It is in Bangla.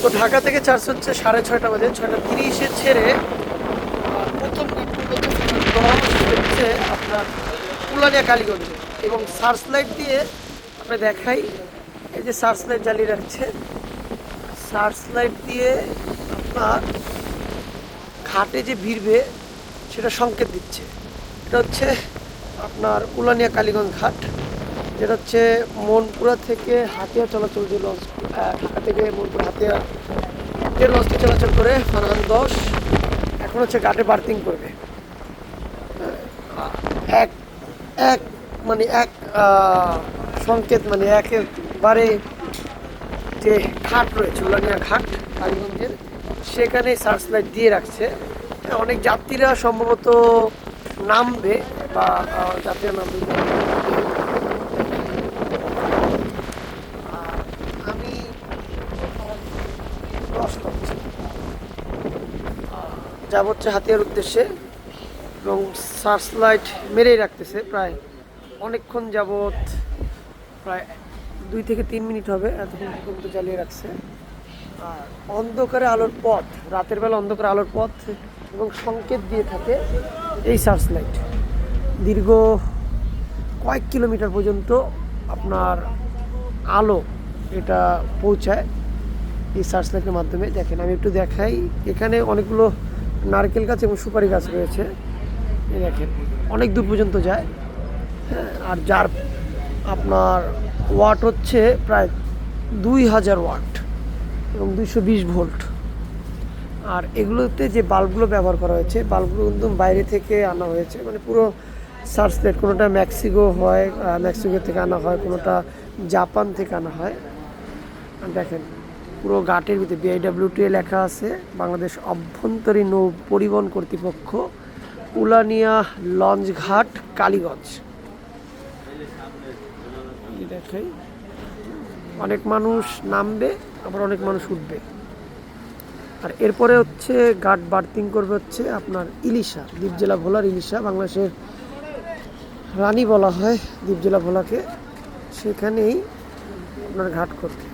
তো ঢাকা থেকে চার্জ হচ্ছে সাড়ে ছয়টা বাজে, ছয়টা তিরিশে ছেড়ে প্রথম হচ্ছে আপনার পুলানিয়া কালীগঞ্জে। এবং সার্চ লাইট দিয়ে আপনি দেখাই, এই যে সার্চ লাইট জ্বালিয়ে রাখছে। সার্চ লাইট দিয়ে আপনার ঘাটে যে ভিড়বে, সেটা সংকেত দিচ্ছে। এটা হচ্ছে আপনার উলানিয়া কালীগঞ্জ ঘাট। যেটা হচ্ছে মনপুরা থেকে হাতিয়া চলাচল যে লঞ্চ ঢাকা থেকে মনপুরা হাতিয়া যে লঞ্চটি চলাচল করে ফারহান দশ, এখন হচ্ছে ঘাটে বার্থিং করবে। এক এক মানে এক সংকেত মানে একেবারে যে ঘাট রয়েছে, উলানিয়া ঘাট, কালীগঞ্জের, সেখানে সার্চ লাইট দিয়ে রাখছে। অনেক যাত্রীরা সম্ভবত নামবে বা যাত্রীরা নামবে আর আমি ক্রস করছি যাব হচ্ছে হাতিয়ার উদ্দেশ্যে এবং সার্চ লাইট মেরেই রাখতেছে প্রায় অনেকক্ষণ যাবৎ প্রায় দুই থেকে তিন মিনিট হবে, এতক্ষণ পর্যন্ত জ্বালিয়ে রাখছে। আর অন্ধকারে আলোর পথ, রাতের বেলা অন্ধকারে আলোর পথ এবং সংকেত দিয়ে থাকে এই সার্চ লাইট দীর্ঘ কয়েক কিলোমিটার পর্যন্ত আপনার আলো এটা পৌঁছায় এই সার্চ লাইটের মাধ্যমে। দেখেন, আমি একটু দেখাই, এখানে অনেকগুলো নারকেল গাছ এবং সুপারি গাছ রয়েছে। দেখেন অনেক দূর পর্যন্ত যায়। হ্যাঁ, আর যার আপনার ওয়াট হচ্ছে প্রায় দুই হাজার ওয়াট এবং দুইশো বিশ ভোল্ট। আর এগুলোতে যে বাল্বগুলো ব্যবহার করা হয়েছে বাল্বগুলো কিন্তু বাইরে থেকে আনা হয়েছে। মানে পুরো সার্চ লাইট কোনোটা মেক্সিকো হয় আহ, মেক্সিকো থেকে আনা হয় কোনোটা জাপান থেকে আনা হয়। দেখেন পুরো ঘাটের ভিতরে বিআইডাব্লিউটি লেখা আছে। বাংলাদেশ অভ্যন্তরীণ নৌ পরিবহন কর্তৃপক্ষ, উলানিয়া লঞ্চ ঘাট, কালীগঞ্জ। দেখাই অনেক মানুষ নামবে, আবার অনেক মানুষ উঠবে। আর এরপরে হচ্ছে ঘাট বার্থিং করবে হচ্ছে আপনার ইলিশা, দ্বীপ জেলা ভোলার ইলিশা। বাংলাদেশের রানী বলা হয় দ্বীপ জেলা ভোলাকে। সেখানেই আপনার ঘাট করবে।